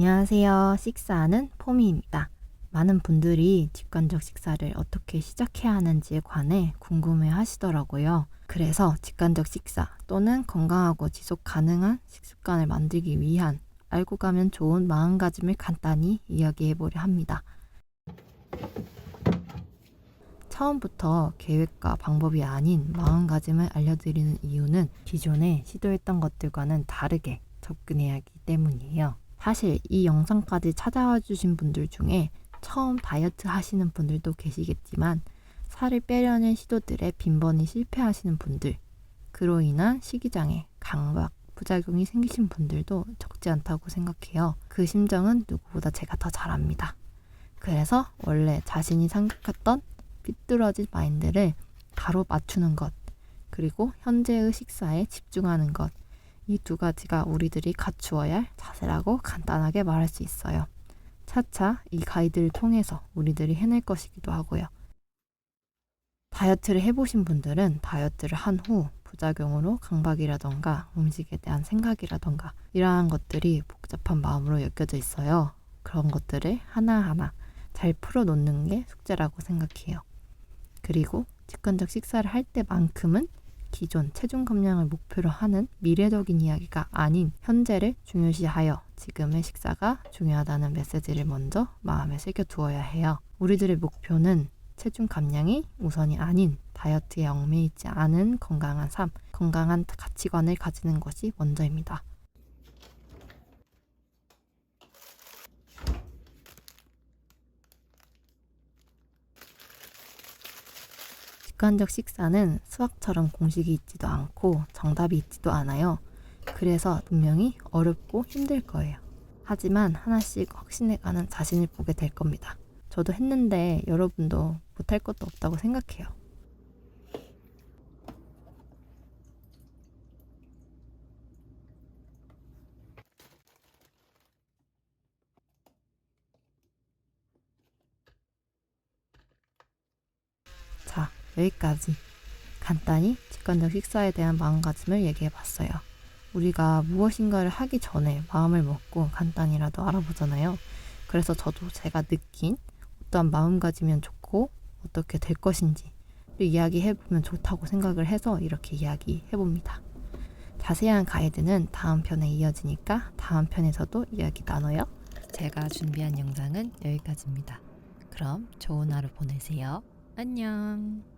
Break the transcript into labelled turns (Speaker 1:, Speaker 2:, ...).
Speaker 1: 안녕하세요. 식사하는 포미입니다. 많은 분들이 직관적 식사를 어떻게 시작해야 하는지에 관해 궁금해 하시더라고요. 그래서 직관적 식사 또는 건강하고 지속 가능한 식습관을 만들기 위한 알고 가면 좋은 마음가짐을 간단히 이야기해 보려 합니다. 처음부터 계획과 방법이 아닌 마음가짐을 알려드리는 이유는 기존에 시도했던 것들과는 다르게 접근해야 하기 때문이에요. 사실 이 영상까지 찾아와 주신 분들 중에 처음 다이어트 하시는 분들도 계시겠지만 살을 빼려는 시도들에 빈번히 실패하시는 분들, 그로 인한 식이장애, 강박, 부작용이 생기신 분들도 적지 않다고 생각해요. 그 심정은 누구보다 제가 더 잘 압니다. 그래서 원래 자신이 생각했던 삐뚤어진 마인드를 바로 맞추는 것, 그리고 현재의 식사에 집중하는 것, 이 두 가지가 우리들이 갖추어야 할 자세라고 간단하게 말할 수 있어요. 차차 이 가이드를 통해서 우리들이 해낼 것이기도 하고요. 다이어트를 해보신 분들은 다이어트를 한 후 부작용으로 강박이라던가 음식에 대한 생각이라던가 이러한 것들이 복잡한 마음으로 엮여져 있어요. 그런 것들을 하나하나 잘 풀어놓는 게 숙제라고 생각해요. 그리고 직관적 식사를 할 때만큼은 기존 체중 감량을 목표로 하는 미래적인 이야기가 아닌 현재를 중요시하여 지금의 식사가 중요하다는 메시지를 먼저 마음에 새겨 두어야 해요. 우리들의 목표는 체중 감량이 우선이 아닌 다이어트에 얽매이지 않은 건강한 삶, 건강한 가치관을 가지는 것이 먼저입니다. 직관적 식사는 수학처럼 공식이 있지도 않고 정답이 있지도 않아요. 그래서 분명히 어렵고 힘들 거예요. 하지만 하나씩 확신해가는 자신을 보게 될 겁니다. 저도 했는데 여러분도 못할 것도 없다고 생각해요. 자, 여기까지 간단히 직관적 식사에 대한 마음가짐을 얘기해 봤어요. 우리가 무엇인가를 하기 전에 마음을 먹고 간단히라도 알아보잖아요. 그래서 저도 제가 느낀 어떠한 마음가짐이면 좋고 어떻게 될 것인지 이야기해 보면 좋다고 생각을 해서 이렇게 이야기해 봅니다. 자세한 가이드는 다음 편에 이어지니까 다음 편에서도 이야기 나눠요. 제가 준비한 영상은 여기까지입니다. 그럼 좋은 하루 보내세요. 안녕.